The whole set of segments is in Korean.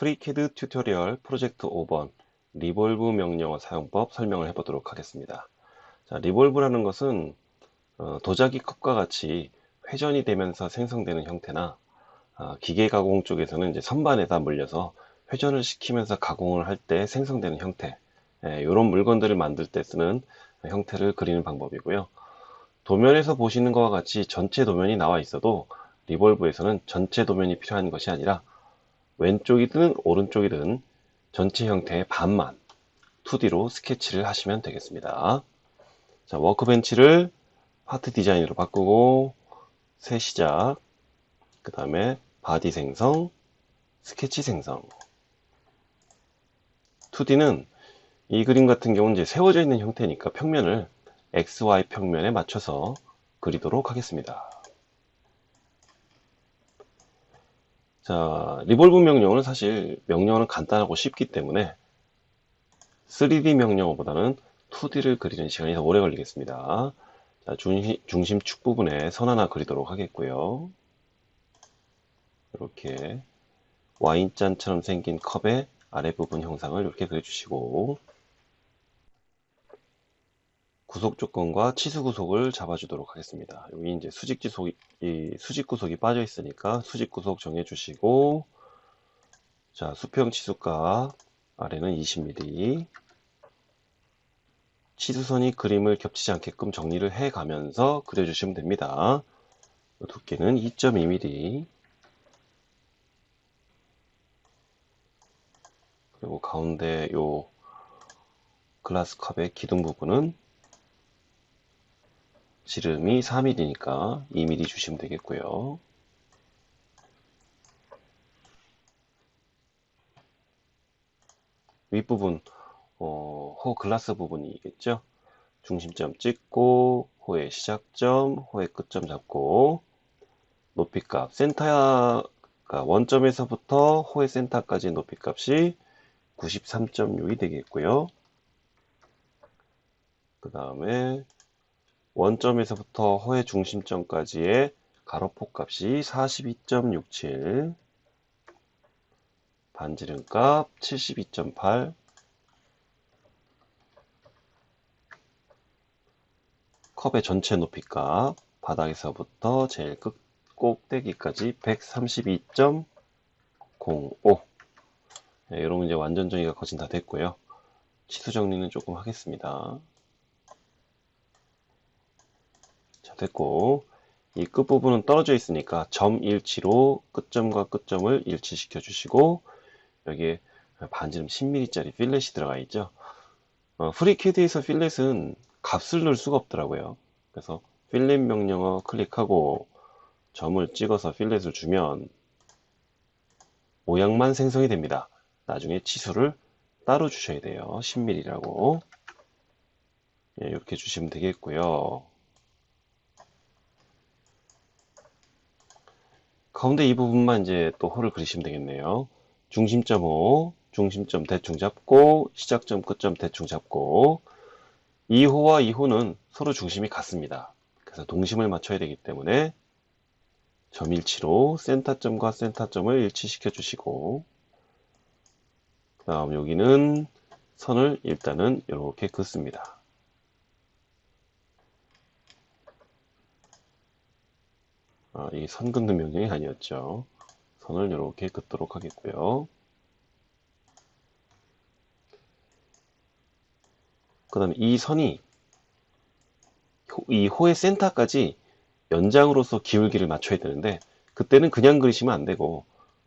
프리캐드 튜토리얼 프로젝트 5번 리볼브 명령어 사용법 설명을 해보도록 하겠습니다. 자, 리볼브라는 것은 어, 도자기 컵과 같이 회전이 되면서 생성되는 형태나 어, 기계 가공 쪽에서는 이제 선반에다 물려서 회전을 시키면서 가공을 할 때 생성되는 형태 이런 예, 물건들을 만들 때 쓰는 형태를 그리는 방법이고요. 도면에서 보시는 것과 같이 전체 도면이 나와 있어도 리볼브에서는 전체 도면이 필요한 것이 아니라 왼쪽이든 오른쪽이든 전체 형태의 반만 2D로 스케치를 하시면 되겠습니다. 자, 워크벤치를 파트 디자인으로 바꾸고 새 시작 그 다음에 바디 생성 스케치 생성 2D는 이 그림 같은 경우는 이제 세워져 있는 형태니까 평면을 XY 평면에 맞춰서 그리도록 하겠습니다. 자, 리볼브 명령어는 사실 명령어는 간단하고 쉽기 때문에 3D 명령어보다는 2D를 그리는 시간이 더 오래 걸리겠습니다. 자, 중심, 중심축 부분에 선 하나 그리도록 하겠고요. 이렇게 와인잔처럼 생긴 컵의 아랫부분 형상을 이렇게 그려주시고 구속 조건과 치수 구속을 잡아주도록 하겠습니다. 여기 이제 수직 지속이 수직 구속이 빠져 있으니까 수직 구속 정해 주시고 자 수평 치수가 아래는 20mm 치수선이 그림을 겹치지 않게끔 정리를 해 가면서 그려주시면 됩니다. 두께는 2.2mm 그리고 가운데 요 글라스 컵의 기둥 부분은 지름이 3mm니까 2mm 주시면 되겠고요. 윗부분 어, 호 글라스 부분이겠죠. 중심점 찍고 호의 시작점, 호의 끝점 잡고 높이값 센터 원점에서부터 호의 센터까지 높이값이 93.6이 되겠고요. 그 다음에 원점에서부터 허의 중심점까지의 가로폭 값이 42.67 반지름 값 72.8 컵의 전체 높이 값 바닥에서부터 제일 끝 꼭대기까지 132.05 네, 여러분 이제 완전 정의가 거진 다 됐고요. 치수 정리는 조금 하겠습니다 됐고. 이 끝부분은 떨어져 있으니까 점 일치로 끝점과 끝점을 일치시켜 주시고 여기에 반지름 10mm짜리 필렛이 들어가 있죠. 어, 프리캐드에서 필렛은 값을 넣을 수가 없더라고요. 그래서 필렛 명령어 클릭하고 점을 찍어서 필렛을 주면 모양만 생성이 됩니다. 나중에 치수를 따로 주셔야 돼요. 10mm라고. 예, 이렇게 주시면 되겠고요 가운데 이 부분만 이제 또 호를 그리시면 되겠네요. 중심점 호, 중심점 대충 잡고 시작점 끝점 대충 잡고 이 호와 이 호는 서로 중심이 같습니다. 그래서 동심을 맞춰야 되기 때문에 점 일치로 센터점과 센터점을 일치시켜 주시고 그 다음 여기는 선을 일단은 이렇게 긋습니다. 아, 이 선 긋는 명령이 아니었죠. 선을 이렇게 긋도록 하겠고요. 그 다음에 이 선이 이 호의 센터까지 연장으로서 기울기를 맞춰야 되는데 그때는 그냥 그리시면 안 되고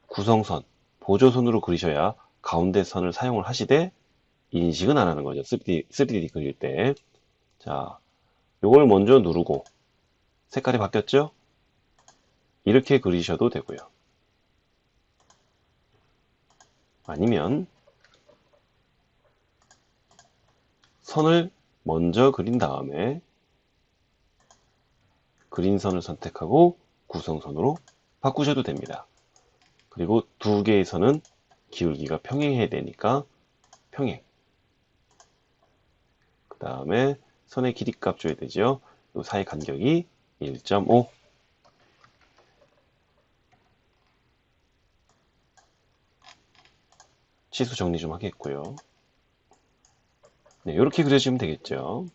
구성선, 보조선으로 그리셔야 가운데 선을 사용을 하시되 인식은 안 하는 거죠. 3D, 3D 그릴 때. 자, 요걸 먼저 누르고 색깔이 바뀌었죠? 이렇게 그리셔도 되고요. 아니면 선을 먼저 그린 다음에 그린 선을 선택하고 구성선으로 바꾸셔도 됩니다. 그리고 두 개의 선은 기울기가 평행해야 되니까 평행. 그 다음에 선의 길이 값 줘야 되죠. 이 사이 간격이 1.5 치수 정리 좀 하겠고요. 네, 이렇게 그려주면 되겠죠.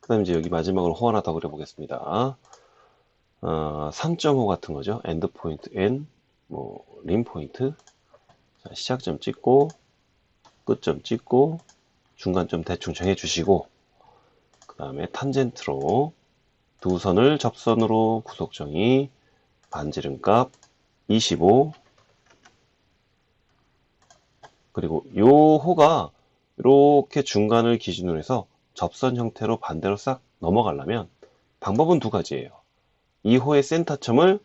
그 다음에 이제 여기 마지막으로 호 하나 더 그려보겠습니다. 어, 3.5 같은 거죠. 엔드 포인트 N, 뭐, 림 포인트. 자, 시작점 찍고, 끝점 찍고, 중간점 대충 정해주시고, 그 다음에 탄젠트로 두 선을 접선으로 구속 정의, 반지름 값 25, 그리고 요 호가 이렇게 중간을 기준으로 해서 접선 형태로 반대로 싹 넘어가려면 방법은 두 가지예요. 이 호의 센터점을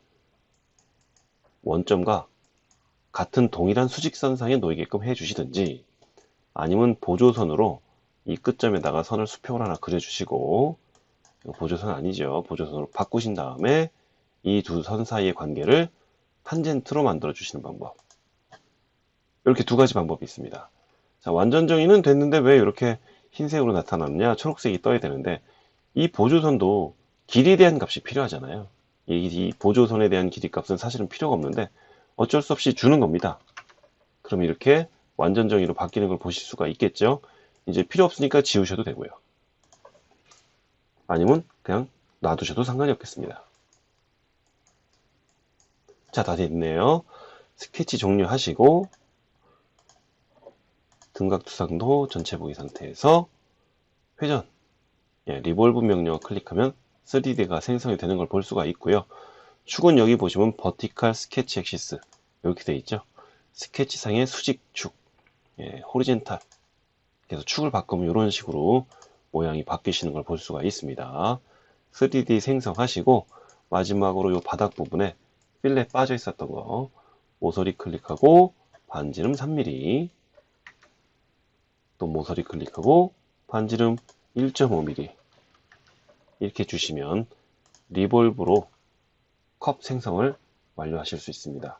원점과 같은 동일한 수직선상에 놓이게끔 해주시든지 아니면 보조선으로 이 끝점에다가 선을 수평을 하나 그려주시고 보조선 아니죠. 보조선으로 바꾸신 다음에 이 두 선 사이의 관계를 탄젠트로 만들어 주시는 방법. 이렇게 두 가지 방법이 있습니다. 자, 완전 정의는 됐는데 왜 이렇게 흰색으로 나타났냐? 초록색이 떠야 되는데 이 보조선도 길이에 대한 값이 필요하잖아요. 이, 이 보조선에 대한 길이 값은 사실은 필요가 없는데 어쩔 수 없이 주는 겁니다. 그럼 이렇게 완전 정의로 바뀌는 걸 보실 수가 있겠죠. 이제 필요 없으니까 지우셔도 되고요. 아니면 그냥 놔두셔도 상관이 없겠습니다. 자, 다 됐네요. 스케치 종료하시고 등각 두상도 전체 보기 상태에서 회전, 예, 리볼브 명령어 클릭하면 3D가 생성이 되는 걸 볼 수가 있고요. 축은 여기 보시면 버티칼 스케치 엑시스 이렇게 돼 있죠. 스케치상의 수직축, 예, 호리젠탈. 그래서 축을 바꾸면 이런 식으로 모양이 바뀌시는 걸 볼 수가 있습니다. 3D 생성하시고 마지막으로 이 바닥 부분에 필렛 빠져 있었던 거 모서리 클릭하고 반지름 3mm 또 모서리 클릭하고 반지름 1.5mm 이렇게 주시면 리볼브로 컵 생성을 완료하실 수 있습니다.